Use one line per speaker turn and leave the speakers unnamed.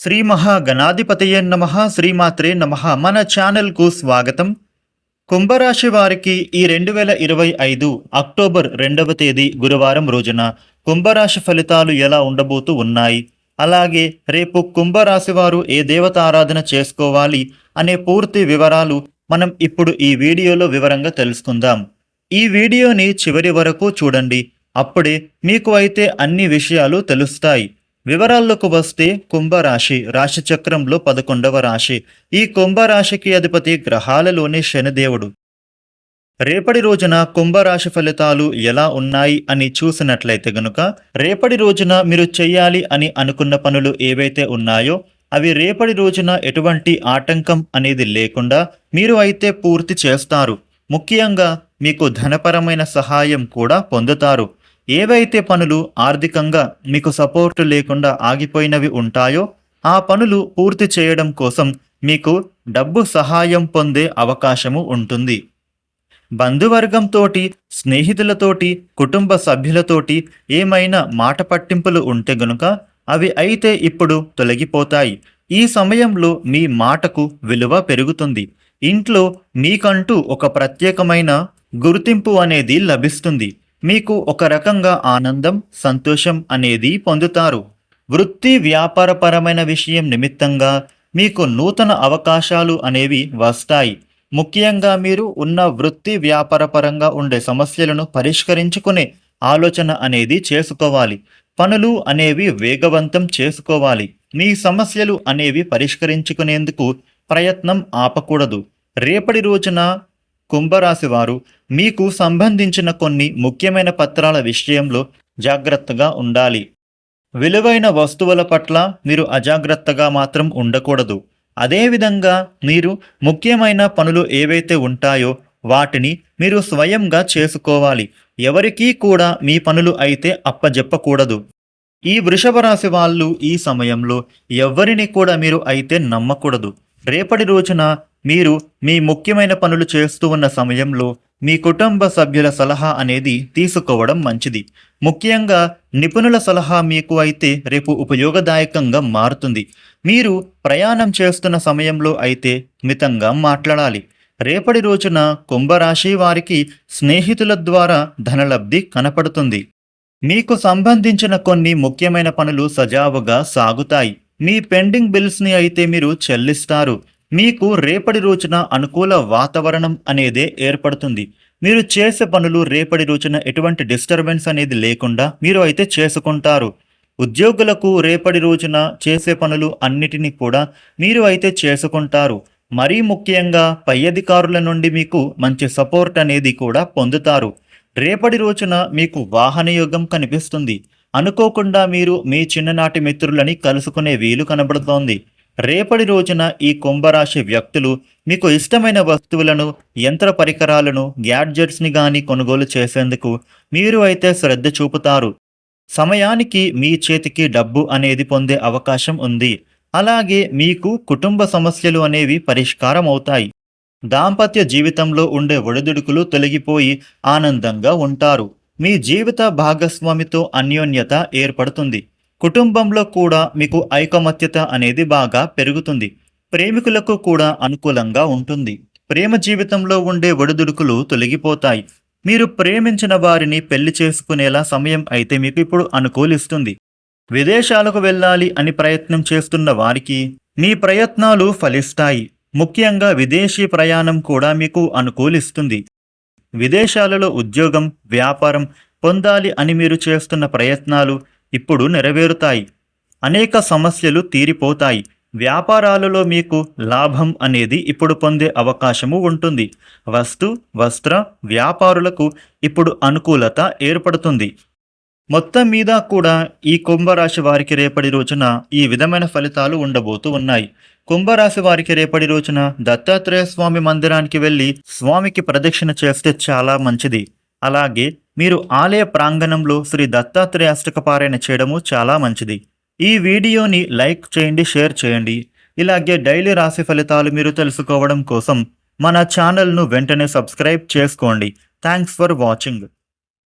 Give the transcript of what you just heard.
శ్రీ మహాగణాధిపతయే నమ శ్రీమాత్రే నమ. మన ఛానల్కు స్వాగతం. కుంభరాశి వారికి ఈ రెండు వేల ఇరవై ఐదు అక్టోబర్ రెండవ తేదీ గురువారం రోజున కుంభరాశి ఫలితాలు ఎలా ఉండబోతూ ఉన్నాయి? అలాగే రేపు కుంభరాశి వారు ఏ దేవత ఆరాధన చేసుకోవాలి అనే పూర్తి వివరాలు మనం ఇప్పుడు ఈ వీడియోలో వివరంగా తెలుసుకుందాం. ఈ వీడియోని చివరి వరకు చూడండి. అప్పుడే మీకు అయితే అన్ని విషయాలు తెలుస్తాయి. వివరాల్లోకి వస్తే కుంభరాశి రాశి చక్రంలో పదకొండవ రాశి. ఈ కుంభరాశికి అధిపతి గ్రహాలలోని శనిదేవుడు. రేపటి రోజున కుంభరాశి ఫలితాలు ఎలా ఉన్నాయి అని చూసినట్లయితే గనుక రేపటి రోజున మీరు చెయ్యాలి అని అనుకున్న పనులు ఏవైతే ఉన్నాయో అవి రేపటి రోజున ఎటువంటి ఆటంకం అనేది లేకుండా మీరు అయితే పూర్తి చేస్తారు. ముఖ్యంగా మీకు ధనపరమైన సహాయం కూడా పొందుతారు. ఏవైతే పనులు ఆర్థికంగా మీకు సపోర్ట్ లేకుండా ఆగిపోయినవి ఉంటాయో ఆ పనులు పూర్తి చేయడం కోసం మీకు డబ్బు సహాయం పొందే అవకాశము ఉంటుంది. బంధువర్గంతోటి స్నేహితులతోటి కుటుంబ సభ్యులతోటి ఏమైనా మాట పట్టింపులు ఉంటే గనుక అవి అయితే ఇప్పుడు తొలగిపోతాయి. ఈ సమయంలో మీ మాటకు విలువ పెరుగుతుంది. ఇంట్లో మీకంటూ ఒక ప్రత్యేకమైన గుర్తింపు అనేది లభిస్తుంది. మీకు ఒక రకంగా ఆనందం సంతోషం అనేది పొందుతారు. వృత్తి వ్యాపారపరమైన విషయం నిమిత్తంగా మీకు నూతన అవకాశాలు అనేవి వస్తాయి. ముఖ్యంగా మీరు ఉన్న వృత్తి వ్యాపారపరంగా ఉండే సమస్యలను పరిష్కరించుకునే ఆలోచన అనేది చేసుకోవాలి. పనులు అనేవి వేగవంతం చేసుకోవాలి. మీ సమస్యలు అనేవి పరిష్కరించుకునేందుకు ప్రయత్నం ఆపకూడదు. రేపటి రోజున కుంభరాశి వారు మీకు సంబంధించిన కొన్ని ముఖ్యమైన పత్రాల విషయంలో జాగ్రత్తగా ఉండాలి. విలువైన వస్తువుల పట్ల మీరు అజాగ్రత్తగా మాత్రం ఉండకూడదు. అదేవిధంగా మీరు ముఖ్యమైన పనులు ఏవైతే ఉంటాయో వాటిని మీరు స్వయంగా చేసుకోవాలి. ఎవరికీ కూడా మీ పనులు అయితే అప్పజెప్పకూడదు. ఈ వృషభ రాశి వాళ్ళు ఈ సమయంలో ఎవరిని కూడా మీరు అయితే నమ్మకూడదు. రేపటి రోజున మీరు మీ ముఖ్యమైన పనులు చేస్తూ ఉన్న సమయంలో మీ కుటుంబ సభ్యుల సలహా అనేది తీసుకోవడం మంచిది. ముఖ్యంగా నిపుణుల సలహా మీకు అయితే రేపు ఉపయోగదాయకంగా మారుతుంది. మీరు ప్రయాణం చేస్తున్న సమయంలో అయితే మితంగా మాట్లాడాలి. రేపటి రోజున కుంభరాశి వారికి స్నేహితుల ద్వారా ధనలబ్ధి కనపడుతుంది. మీకు సంబంధించిన కొన్ని ముఖ్యమైన పనులు సజావుగా సాగుతాయి. మీ పెండింగ్ బిల్స్ని అయితే మీరు చెల్లిస్తారు. మీకు రేపటి రోజున అనుకూల వాతావరణం అనేదే ఏర్పడుతుంది. మీరు చేసే పనులు రేపటి రోజున ఎటువంటి డిస్టర్బెన్స్ అనేది లేకుండా మీరు అయితే చేసుకుంటారు. ఉద్యోగులకు రేపటి రోజున చేసే పనులు అన్నిటినీ కూడా మీరు అయితే చేసుకుంటారు. మరీ ముఖ్యంగా పై అధికారుల నుండి మీకు మంచి సపోర్ట్ అనేది కూడా పొందుతారు. రేపటి రోజున మీకు వాహన యోగం కనిపిస్తుంది. అనుకోకుండా మీరు మీ చిన్ననాటి మిత్రులని కలుసుకునే వీలు కనబడుతోంది. రేపటి రోజున ఈ కుంభరాశి వ్యక్తులు మీకు ఇష్టమైన వస్తువులను యంత్ర పరికరాలను గ్యాడ్జెట్స్ని కానీ కొనుగోలు చేసేందుకు మీరు అయితే శ్రద్ధ చూపుతారు. సమయానికి మీ చేతికి డబ్బు అనేది పొందే అవకాశం ఉంది. అలాగే మీకు కుటుంబ సమస్యలు అనేవి పరిష్కారం అవుతాయి దాంపత్య జీవితంలో ఉండే ఒడిదుడుకులు తొలగిపోయి ఆనందంగా ఉంటారు. మీ జీవిత భాగస్వామితో అన్యోన్యత ఏర్పడుతుంది. కుటుంబంలో కూడా మీకు ఐకమత్యత అనేది బాగా పెరుగుతుంది. ప్రేమికులకు కూడా అనుకూలంగా ఉంటుంది. ప్రేమ జీవితంలో ఉండే ఒడిదుడుకులు తొలగిపోతాయి. మీరు ప్రేమించిన వారిని పెళ్ళి చేసుకునేలా సమయం అయితే మీకు ఇప్పుడు అనుకూలిస్తుంది. విదేశాలకు వెళ్ళాలి అని ప్రయత్నం చేస్తున్న వారికి మీ ప్రయత్నాలు ఫలిస్తాయి. ముఖ్యంగా విదేశీ ప్రయాణం కూడా మీకు అనుకూలిస్తుంది. విదేశాలలో ఉద్యోగం వ్యాపారం పొందాలి అని మీరు చేస్తున్న ప్రయత్నాలు ఇప్పుడు నెరవేరుతాయి. అనేక సమస్యలు తీరిపోతాయి. వ్యాపారాలలో మీకు లాభం అనేది ఇప్పుడు పొందే అవకాశము ఉంటుంది. వస్తు వస్త్ర వ్యాపారులకు ఇప్పుడు అనుకూలత ఏర్పడుతుంది. మొత్తం మీద కూడా ఈ కుంభరాశి వారికి రేపటి రోజున ఈ విధమైన ఫలితాలు ఉండబోతూ ఉన్నాయి. కుంభరాశి వారికి రేపటి రోజున దత్తాత్రేయ స్వామి మందిరానికి వెళ్ళి స్వామికి ప్రదక్షిణ చేస్తే చాలా మంచిది. అలాగే మీరు ఆలయ ప్రాంగణంలో శ్రీ దత్తాత్రేయ అష్టకపారాయణ చేయడము చాలా మంచిది. ఈ వీడియోని లైక్ చేయండి షేర్ చేయండి. ఇలాగే డైలీ రాశి ఫలితాలు మీరు తెలుసుకోవడం కోసం మన ఛానల్ను వెంటనే సబ్స్క్రైబ్ చేసుకోండి. Thanks for watching.